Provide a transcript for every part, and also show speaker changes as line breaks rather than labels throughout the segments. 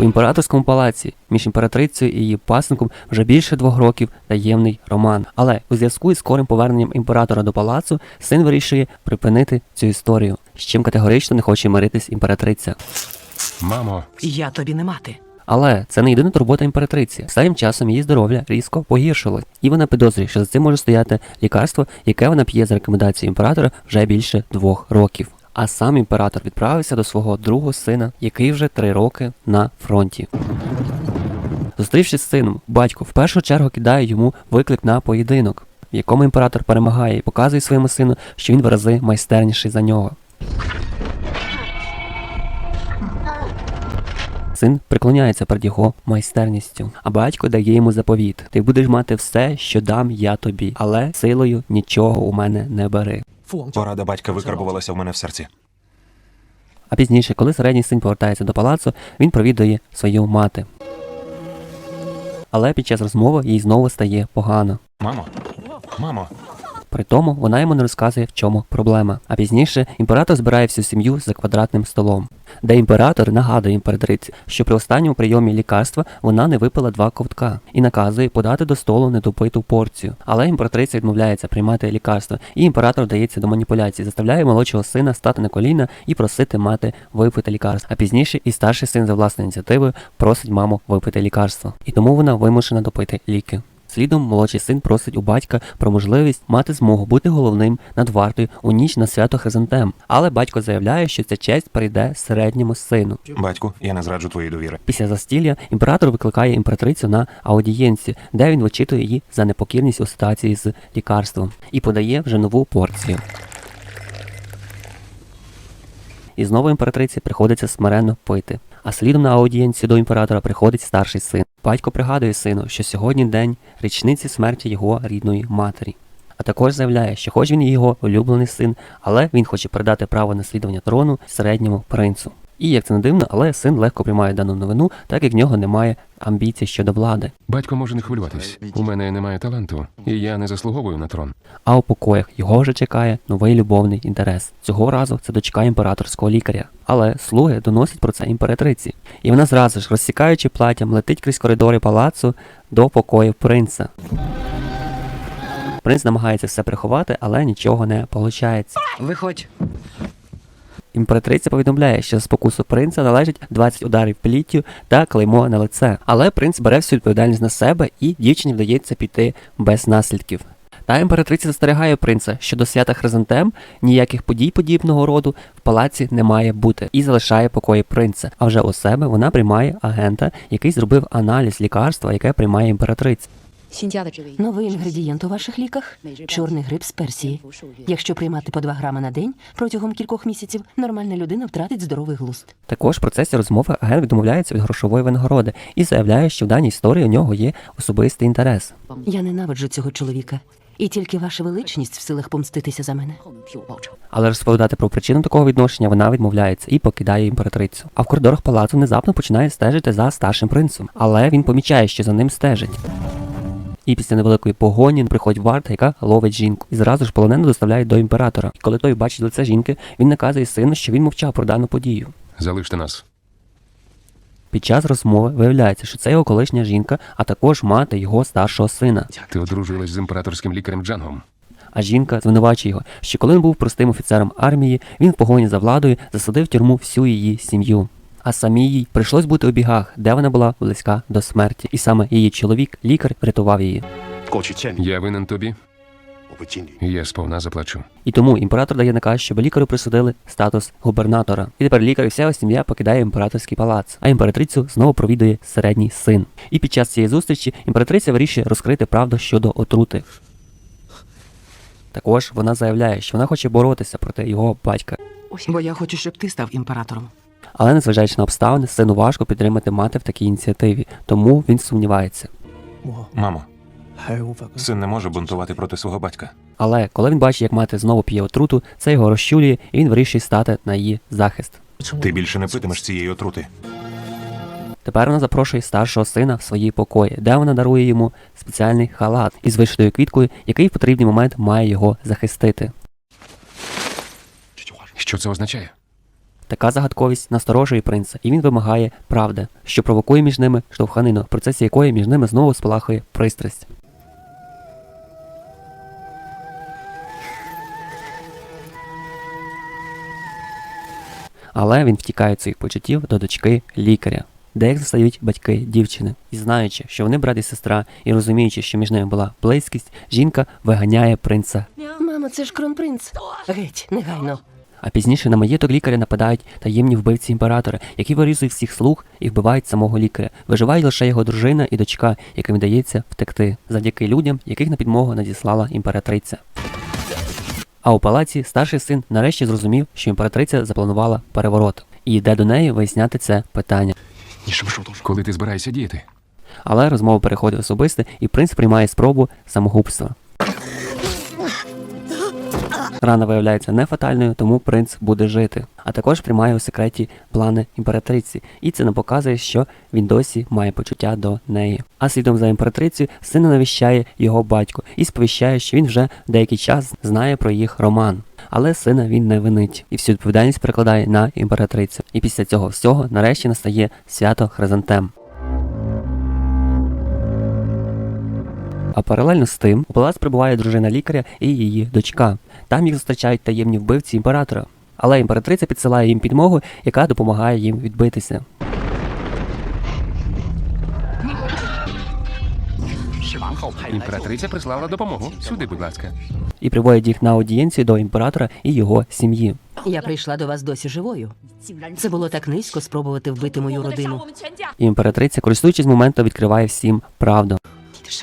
У імператорському палаці між імператрицею і її пасенком вже більше двох років таємний роман. Але у зв'язку із скорим поверненням імператора до палацу син вирішує припинити цю історію, з чим категорично не хоче миритись імператриця.
Мамо,
Я тобі не мати.
Але це не єдина турбота імператриці. Останнім часом її здоров'я різко погіршилось, і вона підозрює, що за цим може стояти лікарство, яке вона п'є за рекомендацією імператора вже більше двох років. А сам імператор відправився до свого другого сина, який вже три роки на фронті. Зустрівшись з сином, батько в першу чергу кидає йому виклик на поєдинок, в якому імператор перемагає і показує своєму сину, що він в рази майстерніший за нього. Син приклоняється перед його майстерністю, а батько дає йому заповіт: ти будеш мати все, що дам я тобі, але силою нічого у мене не бери.
Порада батька викарбувалася в мене в серці.
А пізніше, коли середній син повертається до палацу, він провідує свою мати. Але під час розмови їй знову стає погано.
Мамо, мамо,
При тому вона йому не розказує, в чому проблема. А пізніше імператор збирає всю сім'ю за квадратним столом, де імператор нагадує імператриці, що при останньому прийомі лікарства вона не випила два ковтка і наказує подати до столу недопиту порцію. Але імператриця відмовляється приймати лікарство, і імператор вдається до маніпуляцій, заставляє молодшого сина стати на коліна і просити мати випити лікарство. А пізніше і старший син за власною ініціативою просить маму випити лікарство. І тому вона вимушена допити ліки. Слідом молодший син просить у батька про можливість мати змогу бути головним над вартою у ніч на свято Хризантем. Але батько заявляє, що ця честь прийде середньому сину.
батьку, я не зраджу твоєї довіри.
Після застілля імператор викликає імператрицю на аудієнцію, де він вичитує її за непокірність у ситуації з лікарством і подає вже нову порцію. І знову імператриці приходиться смиренно пити. А слідом на аудієнці до імператора приходить старший син. Батько пригадує сину, що сьогодні день річниці смерті його рідної матері. А також заявляє, що хоч він і його улюблений син, але він хоче передати право наслідування трону середньому принцу. І як це не дивно, але син легко приймає дану новину, так як в нього немає амбіцій щодо влади.
Батько може не хвилюватись. У мене немає таланту, і я не заслуговую на трон.
А у покоях його вже чекає новий любовний інтерес. Цього разу це дочка імператорського лікаря. Але слуги доносять про це імператриці. І вона зразу ж, розсікаючи платтям, летить крізь коридори палацу до покоїв принца. Принц намагається все приховати, але нічого не виходить.
Виходь.
Імператриця повідомляє, що спокусу принца належить 20 ударів пліттю та клеймо на лице. Але принц бере всю відповідальність на себе і дівчині вдається піти без наслідків. Та імператриця застерігає принца, що до свята Хризантем ніяких подій подібного роду в палаці не має бути, і залишає покої принца. А вже у себе вона приймає агента, який зробив аналіз лікарства, яке приймає імператриця.
Новий інгредієнт у ваших ліках чорний гриб з персії. Якщо приймати по 2 грами на день протягом кількох місяців, нормальна людина втратить здоровий глузд.
Також в процесі розмови агент відмовляється від грошової винагороди і заявляє, що в даній історії у нього є особистий інтерес.
Я ненавиджу цього чоловіка. І тільки ваша величність в силах помститися за мене.
Але розповідати про причину такого відношення вона відмовляється і покидає імператрицю. А в коридорах палацу внезапно починає стежити за старшим принцем, але він помічає, що за ним стежить. І після невеликої погоні приходить варта, яка ловить жінку, і зразу ж полонену доставляють до імператора. І коли той бачить лице жінки, він наказує сину, що він мовчав про дану подію.
Залиште нас.
Під час розмови виявляється, що це його колишня жінка, а також мати його старшого сина.
Ти одружилась з імператорським лікарем Джангом.
А жінка звинувачує його, що коли він був простим офіцером армії, він в погоні за владою засадив в тюрму всю її сім'ю а самій їй прийшлось бути у бігах, де вона була близька до смерті. І саме її чоловік, лікар, врятував її.
Я винен тобі. Я сповна заплачу.
І тому імператор дає наказ, щоб лікарю присудили статус губернатора. І тепер лікар і вся сім'я покидає імператорський палац, а імператрицю знову провідує середній син. І під час цієї зустрічі імператриця вирішує розкрити правду щодо отрути. Також вона заявляє, що вона хоче боротися проти його батька.
Бо я хочу, щоб ти став імператором.
Але незважаючи на обставини, сину важко підтримати мати в такій ініціативі, тому він сумнівається.
Мамо, син не може бунтувати проти свого батька.
Але коли він бачить, як мати знову п'є отруту, це його розчулює, і він вирішує стати на її захист.
Ти більше не питимеш цієї отрути.
Тепер вона запрошує старшого сина в свої покої, де вона дарує йому спеціальний халат із вишитою квіткою, який в потрібний момент має його захистити.
Що це означає?
Така загадковість насторожує принца, і він вимагає правди, що провокує між ними штовханину, в процесі якої між ними знову спалахує пристрасть. Але він втікає від своїх почуттів до дочки лікаря, де їх застають батьки дівчини. І знаючи, що вони брат і сестра, і розуміючи, що між ними була близькість, жінка виганяє принца.
Мамо, це ж кронпринц. Геть, негайно.
А пізніше на маєток лікаря нападають таємні вбивці імператора, які вирізують всіх слуг і вбивають самого лікаря. Виживає лише його дружина і дочка, яким вдається втекти, завдяки людям, яких на підмогу надіслала імператриця. А у палаці старший син нарешті зрозумів, що імператриця запланувала переворот і йде до неї виясняти це питання.
Коли ти збираєшся діяти?
Але розмова переходить особисте, і принц приймає спробу самогубства. Рана виявляється не фатальною, тому принц буде жити. А також приймає у секреті плани імператриці, і це нам показує, що він досі має почуття до неї. А слідом за імператрицею сина навіщає його батько і сповіщає, що він вже деякий час знає про їх роман. Але сина він не винить і всю відповідальність перекладає на імператрицю. І після цього всього нарешті настає свято Хризантем. А паралельно з тим у палац прибуває дружина лікаря і її дочка. Там їх зустрічають таємні вбивці імператора. Але імператриця підсилає їм підмогу, яка допомагає їм відбитися.
Імператриця прислала допомогу. Сюди, будь ласка.
І приводять їх на аудієнцію до імператора і його сім'ї.
Я прийшла до вас досі живою. Це було так низько спробувати вбити мою родину.
І імператриця, користуючись моментом, відкриває всім правду.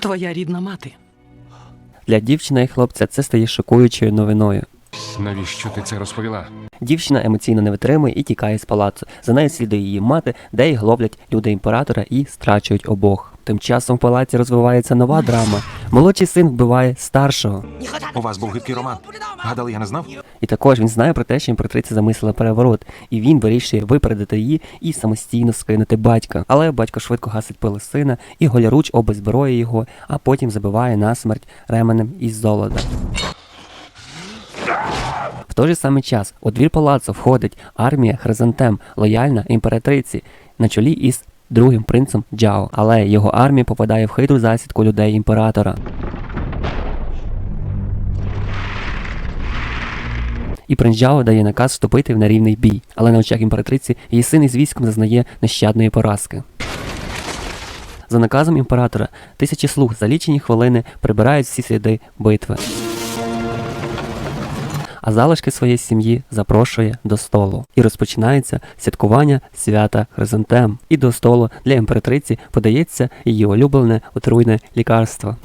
Твоя рідна мати.
Для дівчини і хлопця це стає шокуючою новиною.
Навіщо ти це розповіла?
Дівчина емоційно не витримує і тікає з палацу. За нею слідує її мати, де їх ловлять люди імператора і страчують обох. Тим часом в палаці розвивається нова драма. Молодший син вбиває старшого.
У вас був гидкий роман. Гадали, я не знав?
І також він знає про те, що імператриця замислила переворот, і він вирішує випередити її і самостійно скинути батька. Але батько швидко гасить пили сина і голіруч обезброює його, а потім забиває насмерть ременем із золота. В той же самий час у двір палацу входить армія Хризантем, лояльна імператриці, на чолі із другим принцем Джао, але його армія попадає в хитру засідку людей імператора. І принц Джао дає наказ вступити в нерівний бій, але на очах імператриці її син із військом зазнає нещадної поразки. За наказом імператора тисячі слуг за лічені хвилини прибирають всі сліди битви. А залишки своєї сім'ї запрошує до столу. І розпочинається святкування свята Хризантем. І до столу для імператриці подається її улюблене отруйне лікарство.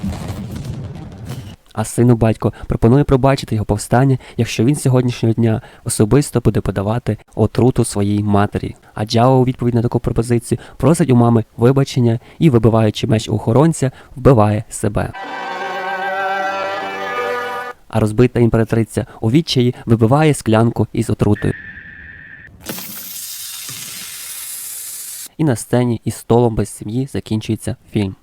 А сину батько пропонує пробачити його повстання, якщо він сьогоднішнього дня особисто буде подавати отруту своїй матері. А Джао у відповідь на таку пропозицію просить у мами вибачення і, вибиваючи меч охоронця, вбиває себе. А розбита імператриця у відчаї вибиває склянку із отрутою. І на сцені із столом без сім'ї закінчується фільм.